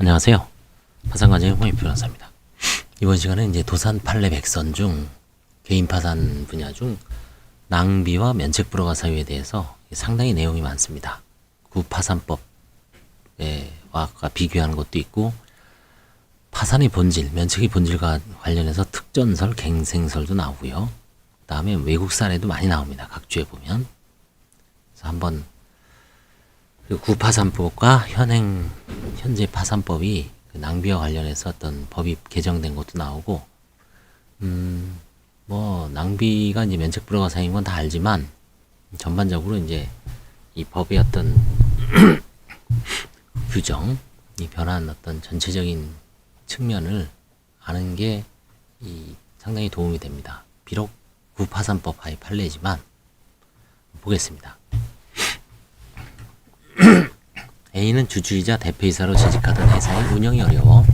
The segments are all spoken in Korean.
안녕하세요. 파산과정의 홍익 변호사입니다. 이번 시간은 이제 도산 판례 백선 중 개인 파산 분야 중 낭비와 면책 불허가 사유에 대해서 상당히 내용이 많습니다. 구파산법과 비교하는 것도 있고 파산의 본질, 면책의 본질과 관련해서 특전설, 갱생설도 나오고요. 그다음에 외국 사례도 많이 나옵니다. 각 주에 보면. 그래서 한번 그 구파산법과 현행 현재 파산법이 그 낭비와 관련해서 어떤 법이 개정된 것도 나오고 음 뭐 낭비가 이제 면책 불허가 사유인 건 다 알지만 전반적으로 이제 이 법의 어떤 규정 이 변한 어떤 전체적인 측면을 아는 게 이 상당히 도움이 됩니다. 비록 구파산법 하의 판례지만 보겠습니다. A는 주주이자 대표이사로 재직하던 회사의 운영이 어려워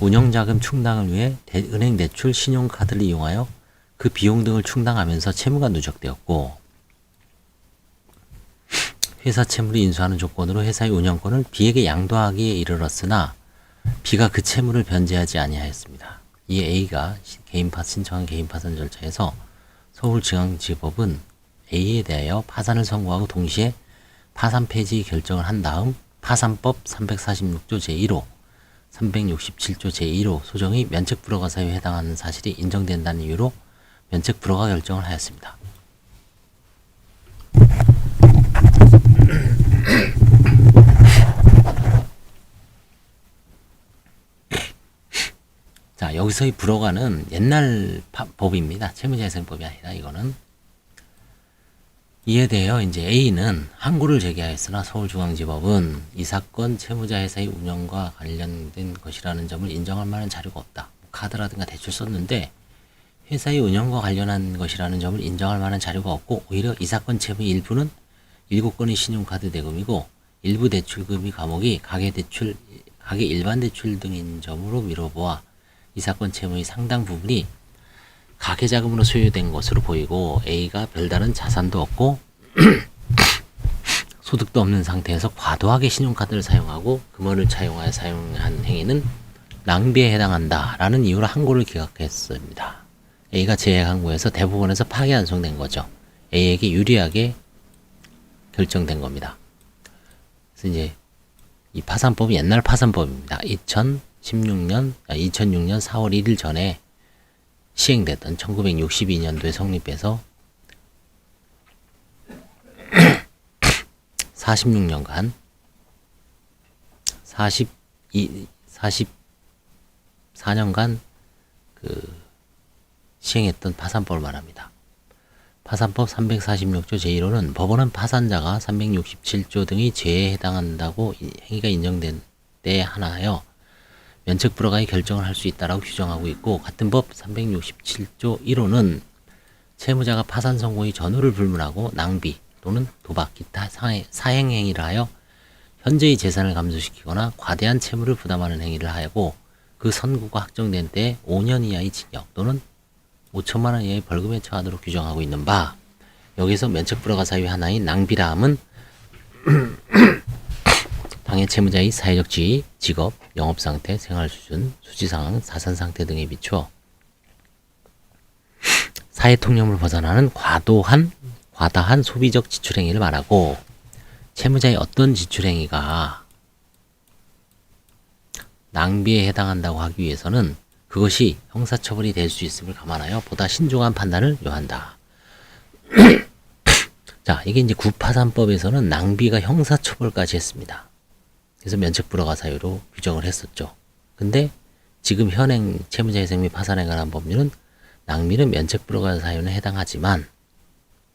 운영자금 충당을 위해 대- 은행 대출 신용카드를 이용하여 그 비용 등을 충당하면서 채무가 누적되었고 회사 채무를 인수하는 조건으로 회사의 운영권을 B에게 양도하기에 이르렀으나 B가 그 채무를 변제하지 아니하였습니다. 이에 A가 시- 개인 파 신청한 개인 파산 절차에서 서울중앙지법은 A에 대하여 파산을 선고하고 동시에 파산 폐지 결정을 한 다음 파산법 346조 제1호, 367조 제1호 소정이 면책 불허가 사유에 해당하는 사실이 인정된다는 이유로 면책 불허가 결정을 하였습니다. 자, 여기서의 불허가는 옛날 파- 법입니다. 채무자회생법이 아니라 이거는 이에 대하여 이제 A는 항고를 제기하였으나 서울중앙지법은 이 사건 채무자 회사의 운영과 관련된 것이라는 점을 인정할 만한 자료가 없다. 뭐 카드라든가 대출 썼는데 회사의 운영과 관련한 것이라는 점을 인정할 만한 자료가 없고 오히려 이 사건 채무의 일부는 일곱 건의 신용카드 대금이고 일부 대출금이 과목이 가계 대출, 가계 일반 대출 등인 점으로 미뤄보아 이 사건 채무의 상당 부분이 가계 자금으로 소유된 것으로 보이고 A가 별다른 자산도 없고 소득도 없는 상태에서 과도하게 신용카드를 사용하고 금원을 차용하여 사용한 행위는 낭비에 해당한다라는 이유로 항고를 기각했습니다. A가 재해 항고에서 대법원에서 파기 환송된 거죠. A에게 유리하게 결정된 겁니다. 그래서 이제 이 파산법이 옛날 파산법입니다. 2016년, 2006년 4월 1일 전에 시행됐던 1962년도에 성립해서 46년간 42 44년간 그 시행했던 파산법을 말합니다. 파산법 346조 제1호는 법원은 파산자가 367조 등의 죄에 해당한다고 이 행위가 인정된 때에 하나하여 면책 불허가의 결정을 할 수 있다라고 규정하고 있고 같은 법 367조 1호는 채무자가 파산 선고의 전후를 불문하고 낭비 또는 도박 기타 사행- 행위를 하여 현재의 재산을 감소시키거나 과대한 채무를 부담하는 행위를 하고 그 선고가 확정된 때 5년 이하의 징역 또는 5천만 원 이하의 벌금에 처하도록 규정하고 있는 바 여기서 면책 불허가 사유 하나인 낭비라 함은 당해 채무자의 사회적 지위, 직업, 영업 상태, 생활 수준, 수지 상황, 자산 상태 등에 비추어 사회 통념을 벗어나는 과도한 과다한 소비적 지출 행위를 말하고 채무자의 어떤 지출 행위가 낭비에 해당한다고 하기 위해서는 그것이 형사처벌이 될 수 있음을 감안하여 보다 신중한 판단을 요한다. 자, 이게 이제 구파산법에서는 낭비가 형사처벌까지 했습니다. 그래서 면책 불허가 사유로 규정을 했었죠. 근데 지금 현행 채무자 회생 및 파산에 관한 법률은 낭비는 면책 불허가 사유는 해당하지만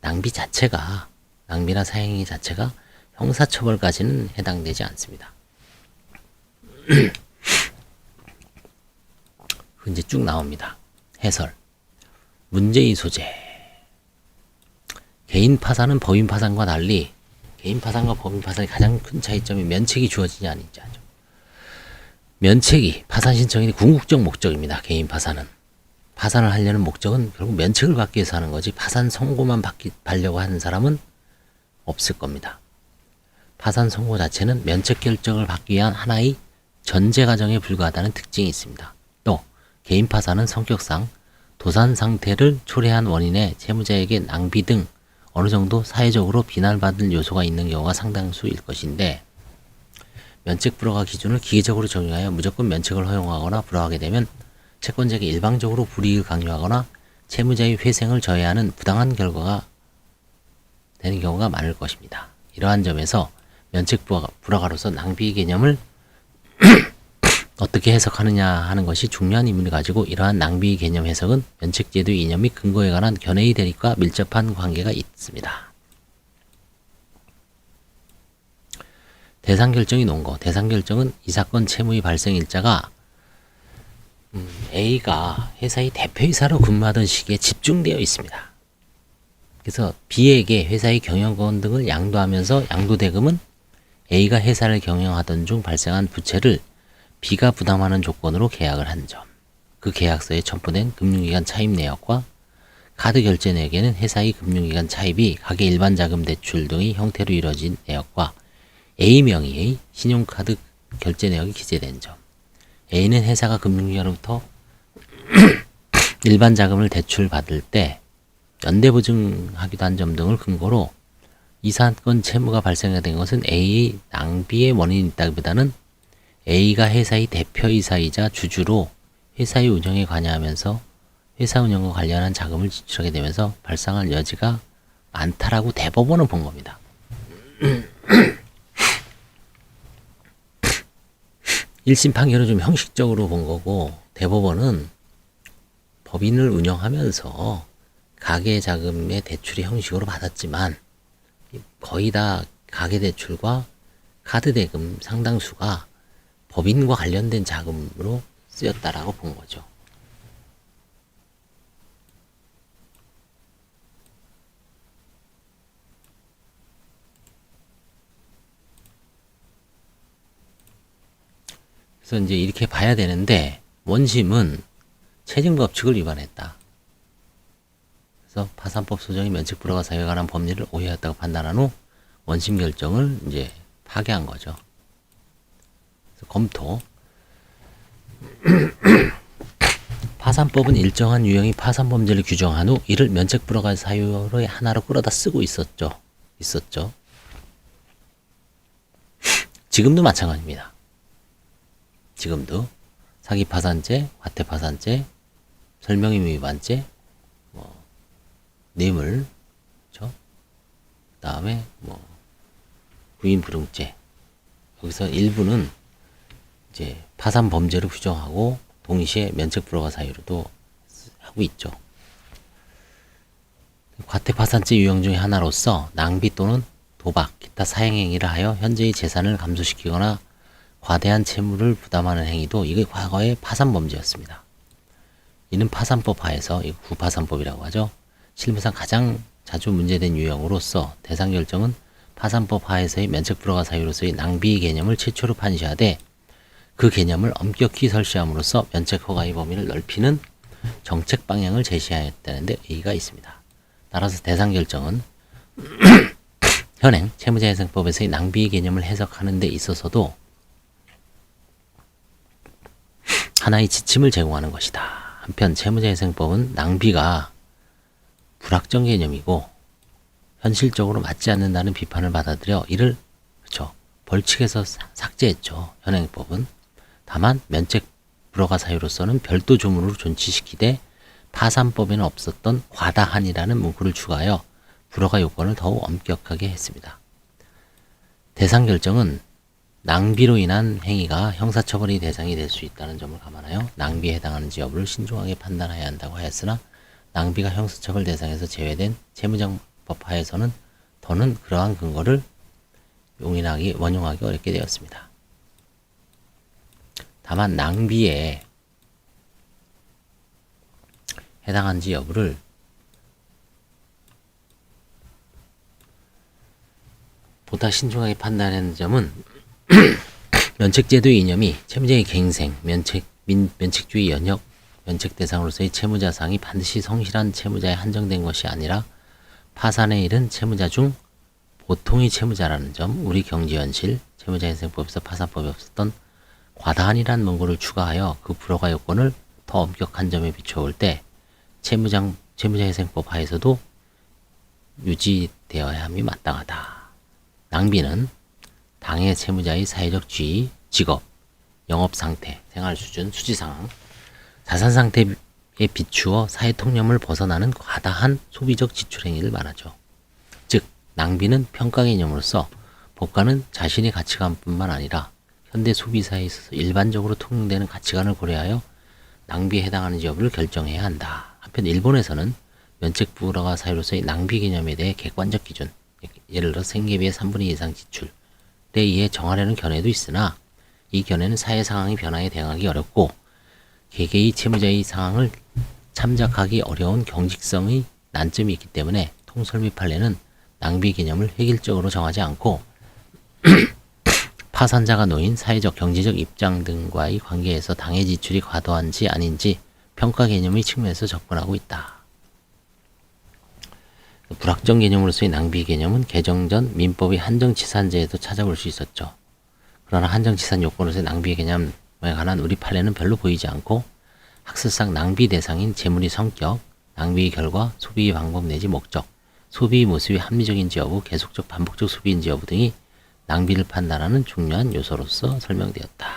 낭비 자체가 낭비나 사행위 자체가 형사처벌까지는 해당되지 않습니다. 그 이제 쭉 나옵니다. 해설. 문제의 소재. 개인 파산은 법인 파산과 달리 개인 파산과 법인 파산의 가장 큰 차이점이 면책이 주어지지 않는지 하죠. 면책이 파산 신청인의 궁극적 목적입니다. 개인 파산은. 파산을 하려는 목적은 결국 면책을 받기 위해서 하는 거지 파산 선고만 받기, 받려고 하는 사람은 없을 겁니다. 파산 선고 자체는 면책 결정을 받기 위한 하나의 전제 가정에 불과하다는 특징이 있습니다. 또 개인 파산은 성격상 도산 상태를 초래한 원인에 채무자에게 낭비 등 어느 정도 사회적으로 비난받을 요소가 있는 경우가 상당수일 것인데 면책 불허가 기준을 기계적으로 적용하여 무조건 면책을 허용하거나 불허하게 되면 채권자에게 일방적으로 불이익을 강요하거나 채무자의 회생을 저해하는 부당한 결과가 되는 경우가 많을 것입니다. 이러한 점에서 면책 불허가- 불허가로서 낭비 개념을 어떻게 해석하느냐 하는 것이 중요한 의미를 가지고 이러한 낭비 개념 해석은 면책제도의 이념 및 근거에 관한 견해의 대립과 밀접한 관계가 있습니다. 대상 결정이 논거. 대상 결정은 이 사건 채무의 발생 일자가 음, A가 회사의 대표이사로 근무하던 시기에 집중되어 있습니다. 그래서 B에게 회사의 경영권 등을 양도하면서 양도 대금은 A가 회사를 경영하던 중 발생한 부채를 B가 부담하는 조건으로 계약을 한 점. 그 계약서에 첨부된 금융기관 차입 내역과 카드 결제 내역에는 회사의 금융기관 차입이 가계 일반 자금 대출 등의 형태로 이루어진 내역과 A 명의의 신용카드 결제 내역이 기재된 점. A는 회사가 금융기관으로부터 일반 자금을 대출 받을 때 연대 보증하기도 한 점 등을 근거로 이 사건 채무가 발생된 것은 A의 낭비의 원인이 있다기보다는 A가 회사의 대표이사이자 주주로 회사의 운영에 관여하면서 회사 운영과 관련한 자금을 지출하게 되면서 발생할 여지가 많다라고 대법원은 본 겁니다. 1심 판결은 좀 형식적으로 본 거고 대법원은 법인을 운영하면서 가계 자금의 대출의 형식으로 받았지만 거의 다 가계 대출과 카드 대금 상당수가 법인과 관련된 자금으로 쓰였다라고 본 거죠. 그래서 이제 이렇게 봐야 되는데 원심은 체증 법칙을 위반했다. 그래서 파산법 소정이 면책 불허가 사유에 관한 법리를 오해했다고 판단한 후 원심 결정을 이제 파기한 거죠. 검토. 파산법은 일정한 유형의 파산 범죄를 규정한 후 이를 면책 불허가 사유의 하나로 끌어다 쓰고 있었죠. 있었죠. 지금도 마찬가지입니다. 지금도 사기 파산죄, 과태 파산죄, 설명의무 위반죄, 뭐 뇌물, 그렇죠? 그다음에 뭐 부인 불응죄 여기서 일부는 이제 파산 범죄를 규정하고 동시에 면책 불허가 사유로도 하고 있죠. 과태 파산죄 유형 중의 하나로서 낭비 또는 도박, 기타 사행행위를 하여 현재의 재산을 감소시키거나 과대한 채무를 부담하는 행위도 이게 과거의 파산 범죄였습니다. 이는 파산법 하에서 이 구파산법이라고 하죠. 실무상 가장 자주 문제된 유형으로서 대상 결정은 파산법 하에서의 면책 불허가 사유로서의 낭비 개념을 최초로 판시하되 그 개념을 엄격히 설치함으로써 면책 허가의 범위를 넓히는 정책 방향을 제시하였다는 데 의의가 있습니다. 따라서 대상 결정은 현행 채무자회생법에서의 낭비 개념을 해석하는 데 있어서도 하나의 지침을 제공하는 것이다. 한편 채무자회생법은 낭비가 불확정 개념이고 현실적으로 맞지 않는다는 비판을 받아들여 이를 그렇죠. 벌칙에서 사- 삭제했죠. 현행법은 다만 면책 불허가 사유로서는 별도 조문으로 존치시키되 파산법에는 없었던 과다한이라는 문구를 추가하여 불허가 요건을 더욱 엄격하게 했습니다. 대상 결정은 낭비로 인한 행위가 형사처벌의 대상이 될 수 있다는 점을 감안하여 낭비에 해당하는지 여부를 신중하게 판단해야 한다고 하였으나 낭비가 형사처벌 대상에서 제외된 채무장법 하에서는 더는 그러한 근거를 용인하기 원용하기 어렵게 되었습니다. 다만 낭비에 해당한지 여부를 보다 신중하게 판단하는 점은 면책제도의 이념이 채무자의 갱생, 면책, 민, 면책주의 연역, 면책 대상으로서의 채무자상이 반드시 성실한 채무자에 한정된 것이 아니라 파산에 이른 채무자 중 보통의 채무자라는 점, 우리 경제 현실, 채무자회생법에서 파산법이 없었던 과다한이란 문구를 추가하여 그 불허가 요건을 더 엄격한 점에 비춰올 때 채무장 채무자회생법 하에서도 유지되어야 함이 마땅하다. 낭비는 당해 채무자의 사회적 지위, 직업, 영업 상태, 생활 수준, 수지 상황, 자산 상태에 비추어 사회 통념을 벗어나는 과다한 소비적 지출 행위를 말하죠. 즉, 낭비는 평가 개념으로서 법관은 자신의 가치관뿐만 아니라 현대 소비사에 있어서 일반적으로 통용되는 가치관을 고려하여 낭비에 해당하는지 여부를 결정해야 한다. 한편 일본에서는 면책 불허가 사유로서의 낭비 개념에 대해 객관적 기준, 예를 들어 생계비의 3분의 2 이상 지출에 의해 정하려는 견해도 있으나 이 견해는 사회 상황의 변화에 대응하기 어렵고 개개의 채무자의 상황을 참작하기 어려운 경직성의 난점이 있기 때문에 통설 및 판례는 낭비 개념을 획일적으로 정하지 않고 파산자가 놓인 사회적 경제적 입장 등과의 관계에서 당해 지출이 과도한지 아닌지 평가 개념의 측면에서 접근하고 있다. 불확정 개념으로서의 낭비 개념은 개정 전 민법의 한정치산제에도 찾아볼 수 있었죠. 그러나 한정치산 요건으로서의 낭비 개념에 관한 우리 판례는 별로 보이지 않고 학술상 낭비 대상인 재물의 성격, 낭비의 결과, 소비의 방법 내지 목적, 소비의 모습이 합리적인지 여부, 계속적 반복적 소비인지 여부 등이 낭비를 판단하는 중요한 요소로서 설명되었다.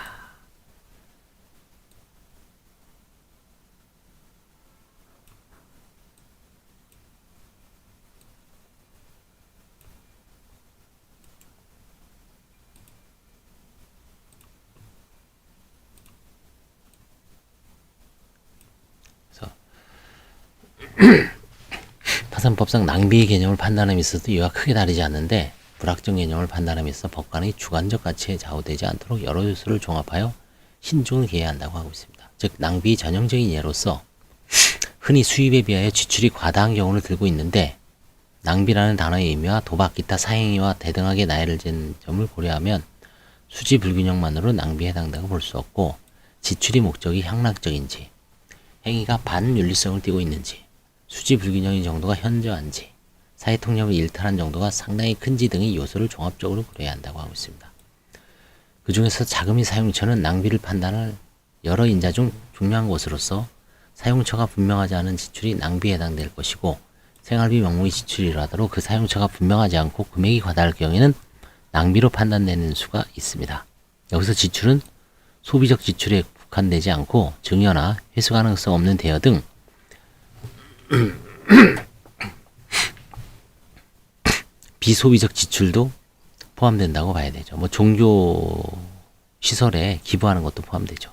파산법상 낭비의 개념을 판단함에 있어서 이와 크게 다르지 않는데 불확정 개념을 있어 법관의 주관적 가치에 좌우되지 않도록 여러 요소를 종합하여 신중을 기해야 한다고 하고 있습니다. 즉 낭비의 전형적인 예로서 흔히 수입에 비하여 지출이 과다한 경우를 들고 있는데 낭비라는 단어의 의미와 도박, 기타 사행위와 대등하게 나열을 진 점을 고려하면 수지 불균형만으로 낭비에 해당된다고 볼 수 없고 지출이 목적이 향락적인지 행위가 반윤리성을 띠고 있는지 수지 불균형의 정도가 현저한지 사회 통념을 일탈한 정도가 상당히 큰지 등의 요소를 종합적으로 고려해야 한다고 하고 있습니다. 그 중에서 자금의 사용처는 낭비를 판단할 여러 인자 중 중요한 것으로서 사용처가 분명하지 않은 지출이 낭비에 해당될 것이고 생활비 명목의 지출이라더라도 그 사용처가 분명하지 않고 금액이 과다할 경우에는 낭비로 판단되는 수가 있습니다. 여기서 지출은 소비적 지출에 국한되지 않고 증여나 회수 가능성 없는 대여 등 비소비적 지출도 포함된다고 봐야 되죠. 뭐 종교 시설에 기부하는 것도 포함되죠.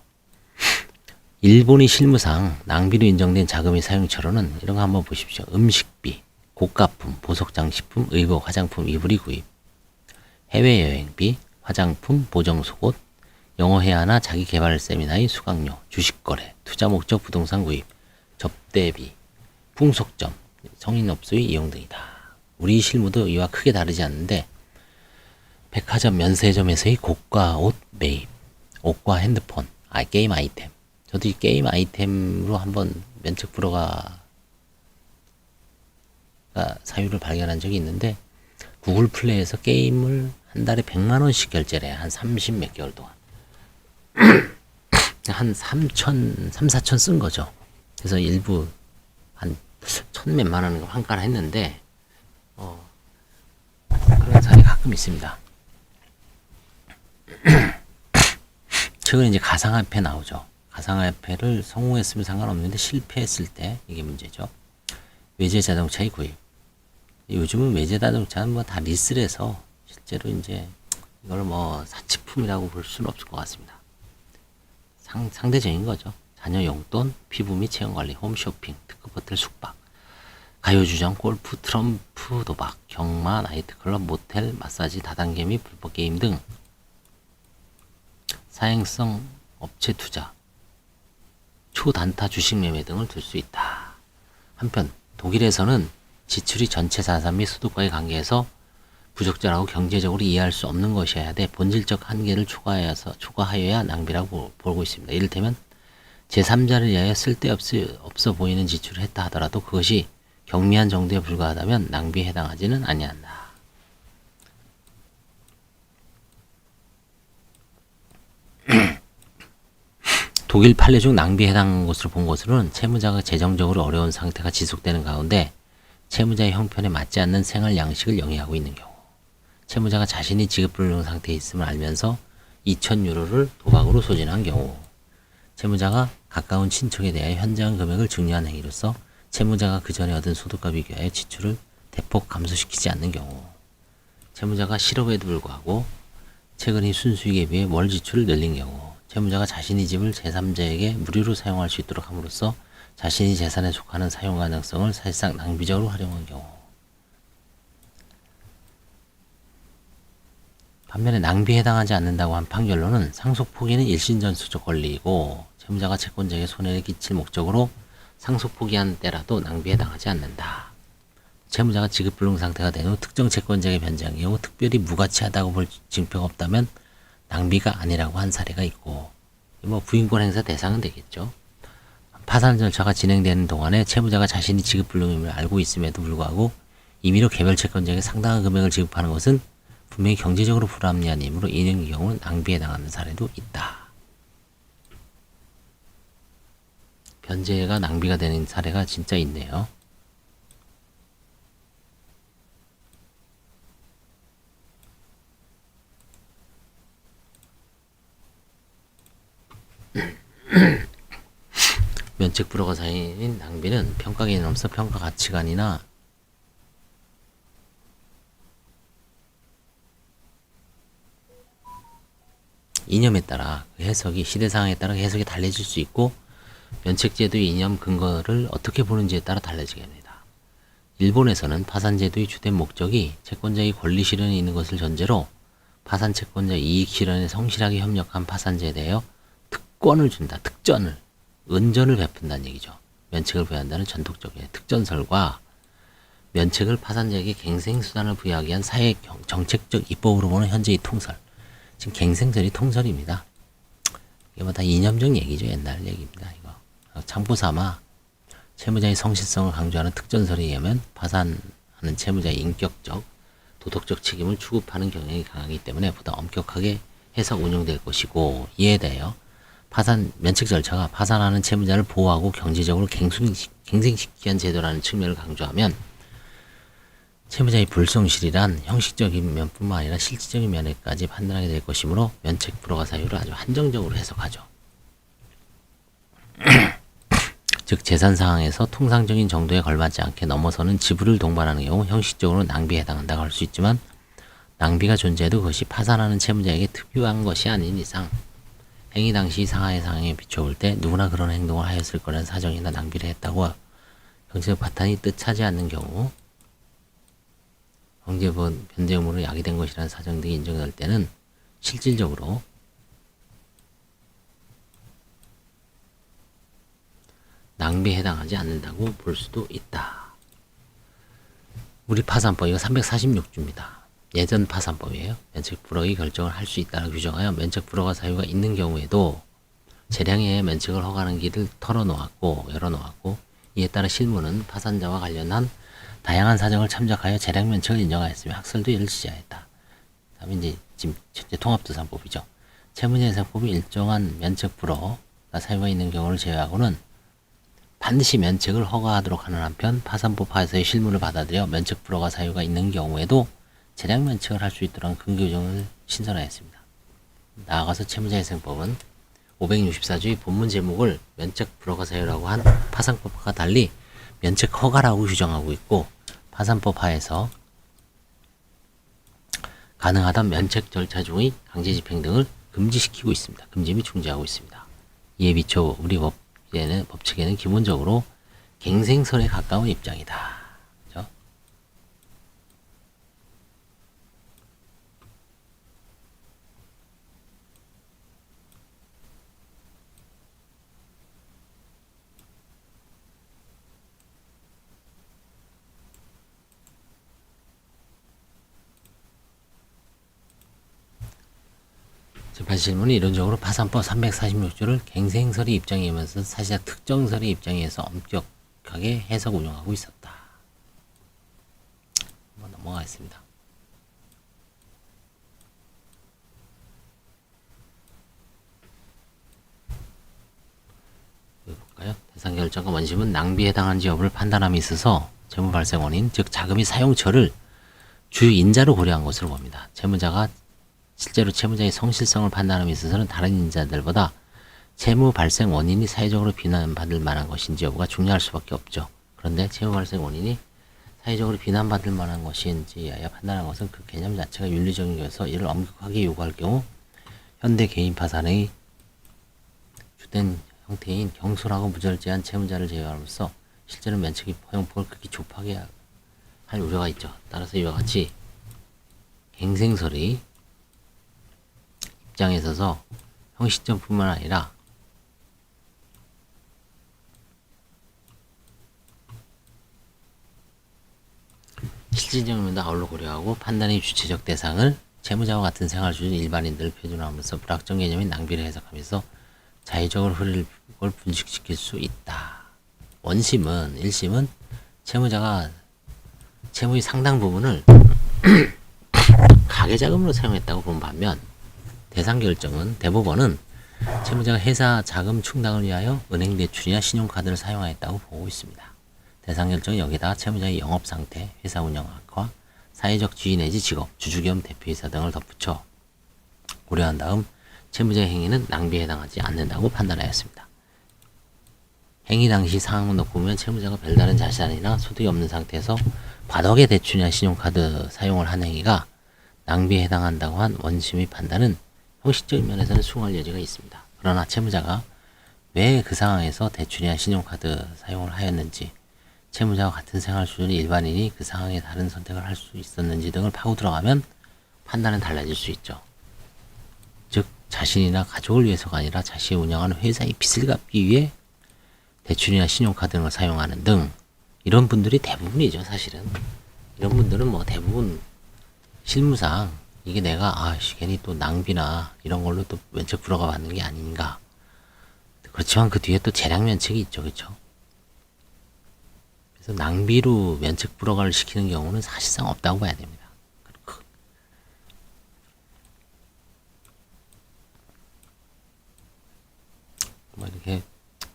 일본의 실무상 낭비로 인정된 자금의 사용처로는 이런 거 한번 보십시오. 음식비, 고가품, 보석 장식품, 의복, 화장품, 이불이 구입, 해외 여행비, 화장품, 보정 속옷, 영어 회화나 자기 개발 세미나의 수강료, 주식 거래, 투자 목적 부동산 구입, 접대비, 풍속점, 성인 업소의 이용 등이다. 우리 실무도 이와 크게 다르지 않는데 백화점 면세점에서의 고가 옷 매입, 옷과 핸드폰, 아 게임 아이템. 저도 이 게임 아이템으로 한번 면책 불허가 사유를 발견한 적이 있는데 구글 플레이에서 게임을 한 달에 100만 원씩 결제를 해. 한30 몇 개월 동안. 한 3천, 3, 4천 쓴 거죠. 그래서 일부 한 천 몇만 원 환가를 했는데, 어, 그런 사례 가끔 있습니다. 최근에 이제 가상화폐 나오죠. 가상화폐를 성공했으면 상관없는데 실패했을 때 이게 문제죠. 외제 자동차의 구입. 요즘은 외제 자동차는 뭐 다 리스를 해서 실제로 이제 이걸 뭐 사치품이라고 볼 수는 없을 것 같습니다. 상, 상대적인 거죠. 자녀 용돈, 피부 및 체형 관리, 홈쇼핑, 특급 호텔 숙박, 가요주점, 골프, 트럼프, 도박, 경마, 나이트클럽, 모텔, 마사지, 다단계 및 불법 게임 등 사행성 업체 투자, 초단타 주식 매매 등을 들 수 있다. 한편 독일에서는 지출이 전체 자산 및 소득과의 관계에서 부적절하고 경제적으로 이해할 수 없는 것이어야 돼 본질적 한계를 초과하여서 초과하여야 낭비라고 보고 있습니다. 이를테면 제3자를 위하여 쓸데없어 없어 보이는 지출을 했다 하더라도 그것이 경미한 정도에 불과하다면 낭비에 해당하지는 아니한다. 독일 판례 중 낭비에 해당하는 것으로 본 것으로는 채무자가 재정적으로 어려운 상태가 지속되는 가운데 채무자의 형편에 맞지 않는 생활 양식을 영위하고 있는 경우 채무자가 자신이 지급불능 상태에 있음을 알면서 2,000유로를 도박으로 소진한 경우 채무자가 가까운 친척에 대하여 현저한 금액을 증여한 행위로서 채무자가 그 전에 얻은 소득과 비교하여 지출을 대폭 감소시키지 않는 경우 채무자가 실업에도 불구하고 최근의 순수익에 비해 월 지출을 늘린 경우 채무자가 자신의 집을 제3자에게 무료로 사용할 수 있도록 함으로써 자신이 재산에 속하는 사용 가능성을 사실상 낭비적으로 활용한 경우 반면에 낭비에 해당하지 않는다고 한 판결로는 상속 포기는 일신전수적 권리이고 채무자가 채권자에게 손해를 끼칠 목적으로 상속 포기한 때라도 낭비에 해당하지 않는다. 채무자가 지급 불능 상태가 된 후 특정 채권자에게 변제한 경우 특별히 무가치하다고 볼 증표가 없다면 낭비가 아니라고 한 사례가 있고 뭐 부인권 행사 대상은 되겠죠. 파산 절차가 진행되는 동안에 채무자가 자신이 지급 불능임을 알고 있음에도 불구하고 임의로 개별 채권자에게 상당한 금액을 지급하는 것은 분명히 경제적으로 불합리한 임으로 이런 경우는 낭비에 해당하는 사례도 있다. 변제가 낭비가 되는 사례가 진짜 있네요. 면책 불허가 사인 낭비는 평가 개념서 평가 가치관이나 이념에 따라 그 해석이 시대 상황에 따라 해석이 달라질 수 있고 면책제도의 이념 근거를 어떻게 보는지에 따라 달라지게 합니다. 일본에서는 파산제도의 주된 목적이 채권자의 권리 실현에 있는 것을 전제로 파산 채권자 이익 실현에 성실하게 협력한 파산제에 대하여 특권을 준다, 특전을, 은전을 베푼다는 얘기죠. 면책을 부여한다는 전통적인 특전설과 면책을 파산자에게 갱생수단을 부여하기 위한 사회 경- 정책적 입법으로 보는 현재의 통설. 지금 갱생설이 통설입니다. 이게 뭐 다 이념적 얘기죠. 옛날 얘기입니다. 이거. 참고 삼아 채무자의 성실성을 강조하는 특전설에 의하면 파산하는 채무자의 인격적, 도덕적 책임을 추구하는 경향이 강하기 때문에 보다 엄격하게 해석 운용될 것이고 이에 대하여 파산 면책 절차가 파산하는 채무자를 보호하고 경제적으로 갱생시- 갱생시키기 위한 제도라는 측면을 강조하면 채무자의 불성실이란 형식적인 면뿐만 아니라 실질적인 면에까지 판단하게 될 것이므로 면책 불허가 사유를 아주 한정적으로 해석하죠. 즉 재산 상황에서 통상적인 정도에 걸맞지 않게 넘어서는 지불을 동반하는 경우 형식적으로 낭비에 해당한다고 할 수 있지만 낭비가 존재해도 그것이 파산하는 채무자에게 특유한 것이 아닌 이상 행위 당시 상하의 상황에 비춰볼 때 누구나 그런 행동을 하였을 거라는 사정이나 낭비를 했다고 경제적 바탕이 뜻하지 않는 경우 경제본 변제 의무로 야기된 것이라는 사정 등이 인정될 때는 실질적으로 낭비에 해당하지 않는다고 볼 수도 있다. 우리 파산법 이거 346조입니다. 예전 파산법이에요. 면책 불허의 결정을 할 수 있다고 규정하여 면책 불허가 사유가 있는 경우에도 재량의 면책을 허가하는 길을 털어놓았고 열어놓았고 이에 따라 실무는 파산자와 관련한 다양한 사정을 참작하여 재량 면책을 인정하였으며 학설도 이를 지지하였다. 다음에 이제 지금 현재 통합도산법이죠. 채무재산법이 일정한 면책 불허가 사유가 있는 경우를 제외하고는 반드시 면책을 허가하도록 하는 한편 파산법 하에서의 실무를 받아들여 면책 불허가 사유가 있는 경우에도 재량 면책을 할 수 있도록 근거 규정을 신설하였습니다. 나아가서 채무자회생법은 564조의 본문 제목을 면책 불허가 사유라고 한 파산법과 달리 면책 허가라고 규정하고 있고 파산법 하에서 가능하다 면책 절차 중의 강제 집행 등을 금지시키고 있습니다. 금지 및 중지하고 있습니다. 이에 비춰 우리 법 에는 법칙에는 기본적으로 갱생설에 가까운 입장이다. 그죠? 재판 실문은 이론적으로 파산법 346조를 갱생설의 입장이면서 사실상 특정설의 입장에서 엄격하게 해석 운영하고 있었다. 한번 넘어가겠습니다. 대상 결정과 원심은 낭비에 해당하는지 여부를 판단함에 있어서 채무 발생 원인, 즉 자금이 사용처를 주요 인자로 고려한 것으로 봅니다. 채무자가 실제로 채무자의 성실성을 판단함에 있어서는 다른 인자들보다 채무 발생 원인이 사회적으로 비난받을 만한 것인지 여부가 중요할 수밖에 없죠. 그런데 채무 발생 원인이 사회적으로 비난받을 만한 것인지에 판단하는 것은 그 개념 자체가 윤리적인 것에서 이를 엄격하게 요구할 경우 현대 개인 파산의 주된 형태인 경솔하고 무절제한 채무자를 제외함으로써 실제로 면책이 허용폭을 극히 좁하게 할 우려가 있죠. 따라서 이와 같이 갱생설의 입장에 있어서 형식점뿐만 아니라 실질적 면도 아울러 고려하고 판단의 주체적 대상을 채무자와 같은 생활 수준 일반인들을 표준화하면서 불확정 개념인 낭비를 해석하면서 자의적으로 흐를 걸 분식시킬 수 있다. 원심은 일심은 채무자가 채무의 상당 부분을 가계 자금으로 사용했다고 본 반면 대상 결정은 대법원은 채무자가 회사 자금 충당을 위하여 은행 대출이나 신용카드를 사용하였다고 보고 있습니다. 대상 결정은 여기다 채무자의 영업 상태, 회사 운영 악화, 사회적 지위 내지 직업, 주주 겸 대표이사 등을 덧붙여 고려한 다음 채무자의 행위는 낭비에 해당하지 않는다고 판단하였습니다. 행위 당시 상황을 놓고 보면 채무자가 별다른 자산이나 소득이 없는 상태에서 과도하게 대출이나 신용카드 사용을 한 행위가 낭비에 해당한다고 한 원심의 판단은 형식적인 면에서는 수긍할 여지가 있습니다. 그러나 채무자가 왜 그 상황에서 대출이나 신용카드 사용을 하였는지, 채무자와 같은 생활 수준의 일반인이 그 상황에 다른 선택을 할 수 있었는지 등을 파고 들어가면 판단은 달라질 수 있죠. 즉 자신이나 가족을 위해서가 아니라 자신이 운영하는 회사의 빚을 갚기 위해 대출이나 신용카드 등을 사용하는 등 이런 분들이 대부분이죠 사실은 이런 분들은 뭐 대부분 실무상 이게 내가 아씨 괜히 또 낭비나 이런 걸로 또 면책 불허가 받는 게 아닌가 그렇지만 그 뒤에 또 재량 면책이 있죠 그렇죠 그래서 낭비로 면책 불허가를 시키는 경우는 사실상 없다고 봐야 됩니다 그- 뭐 이렇게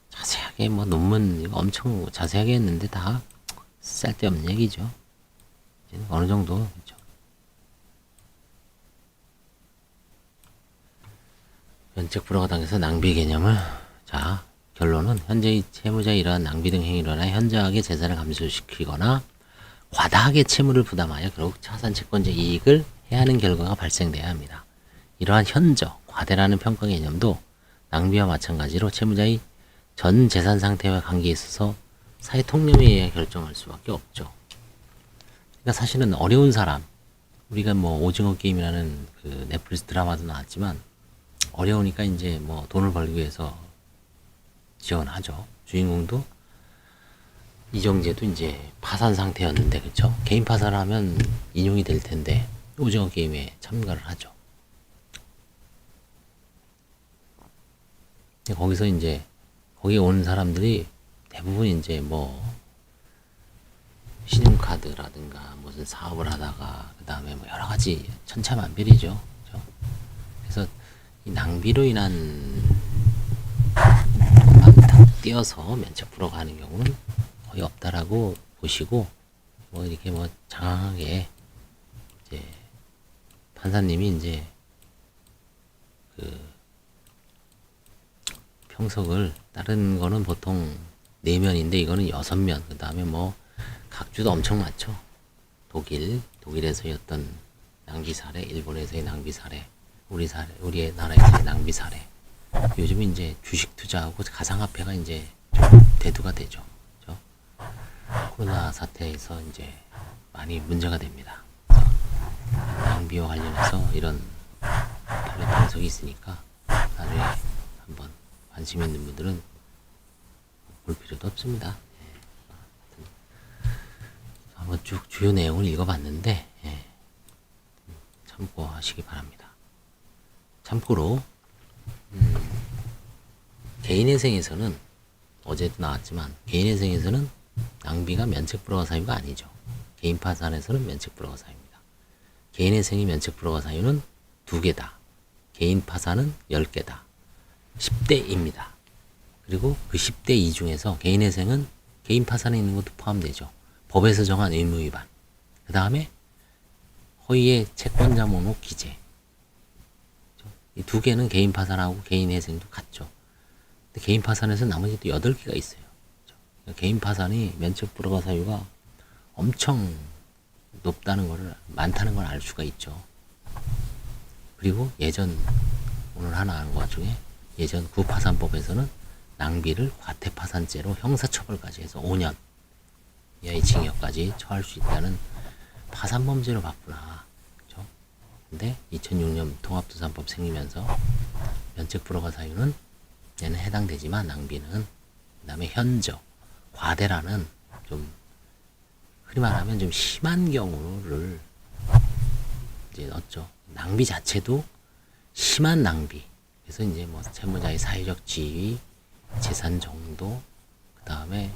자세하게 뭐 논문 엄청 자세하게 했는데 다 쓸데없는 얘기죠. 어느 정도 그렇죠. 면책 불허가 당해서 낭비 개념을 자 결론은 현재의 채무자의 이러한 낭비 등 행위로 인하 현저하게 재산을 감소시키거나 과다하게 채무를 부담하여 결국 차산 채권자 이익을 해하는 결과가 발생돼야 합니다. 이러한 현저, 과대라는 평가 개념도 낭비와 마찬가지로 채무자의 전 재산 상태와 관계에 있어서 사회 통념에 의해 결정할 수밖에 없죠. 그러니까 사실은 어려운 사람, 우리가 뭐 오징어 게임이라는 그 넷플릭스 드라마도 나왔지만 어려우니까 이제 뭐 돈을 벌기 위해서 지원하죠. 주인공도 이정재도 이제 파산 상태였는데 그쵸? 개인 파산을 하면 인용이 될 텐데 오징어 게임에 참가를 하죠. 거기서 이제 거기 온 사람들이 대부분 이제 뭐 신용카드라든가 무슨 사업을 하다가 그 다음에 뭐 여러 가지 천차만별이죠. 낭비로 인한 막탁 뛰어서 면책 하는 경우는 거의 없다라고 보시고 뭐 이렇게 뭐 장황하게 이제 판사님이 이제 그 평석을 다른 거는 보통 네 면인데 이거는 여섯 면. 그 다음에 뭐 각주도 엄청 많죠. 독일, 독일에서의 어떤 낭비 사례, 일본에서의 낭비 사례, 우리 사례, 우리 나라에서의 낭비 사례. 요즘 이제 주식 투자하고 가상화폐가 이제 좀 대두가 되죠. 그죠? 코로나 사태에서 이제 많이 문제가 됩니다. 낭비와 관련해서 이런 판례 분석이 있으니까 나중에 한번 관심 있는 분들은 볼 필요도 없습니다. 예. 한번 쭉 주요 내용을 읽어봤는데 예. 참고하시기 바랍니다. 참고로 음, 개인회생에서는 어제도 나왔지만 개인회생에서는 낭비가 면책불허가 사유가 아니죠. 개인 파산에서는 면책불허가 사유입니다. 개인회생이 면책불허가 사유는 두 개다. 개인 파산은 열 개다. 10대입니다. 그리고 그 10대 2 중에서 개인회생은 개인 파산에 있는 것도 포함되죠. 법에서 정한 의무 위반. 그 다음에 허위의 채권자 목록 기재. 이 두 개는 개인 파산하고 개인 회생도 같죠. 근데 개인 파산에서 나머지 또 여덟 개가 있어요. 그러니까 개인 파산이 면책 불허가 사유가 엄청 높다는 거를 많다는 걸 알 수가 있죠. 그리고 예전 오늘 하나 아는 것 중에 예전 구파산법에서는 낭비를 과태파산죄로 형사처벌까지 해서 5년 이하의 징역까지 처할 수 있다는 파산범죄로 봤구나. 근데 2006년 통합도산법 생기면서 면책 불허가 사유는 얘는 해당되지만 낭비는 그다음에 현저, 과대라는 좀 흔히 말하면 좀 심한 경우를 이제 넣었죠. 낭비 자체도 심한 낭비. 그래서 이제 뭐 채무자의 사회적 지위, 재산 정도, 그 다음에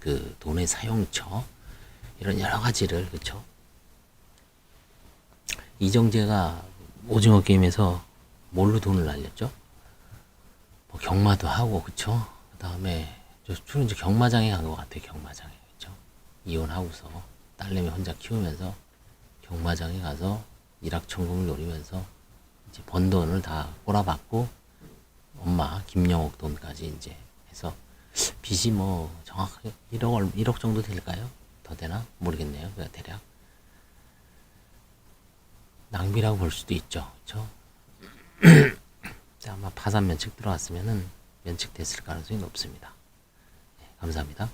그 돈의 사용처 이런 여러 가지를 그쵸. 이정재가 오징어 게임에서 뭘로 돈을 날렸죠? 뭐 경마도 하고 그쵸? 그 다음에 주로 이제 경마장에 간 것 같아요. 경마장에 그쵸? 이혼하고서 딸내미 혼자 키우면서 경마장에 가서 일확천금을 노리면서 이제 번 돈을 다 꼬라박고 엄마 김영옥 돈까지 이제 해서 빚이 뭐 정확하게 1억 얼 1억 정도 될까요? 더 되나 모르겠네요. 그 대략 낭비라고 볼 수도 있죠. 그렇죠? 아마 파산 면책 들어왔으면은 면책됐을 가능성이 높습니다. 네, 감사합니다.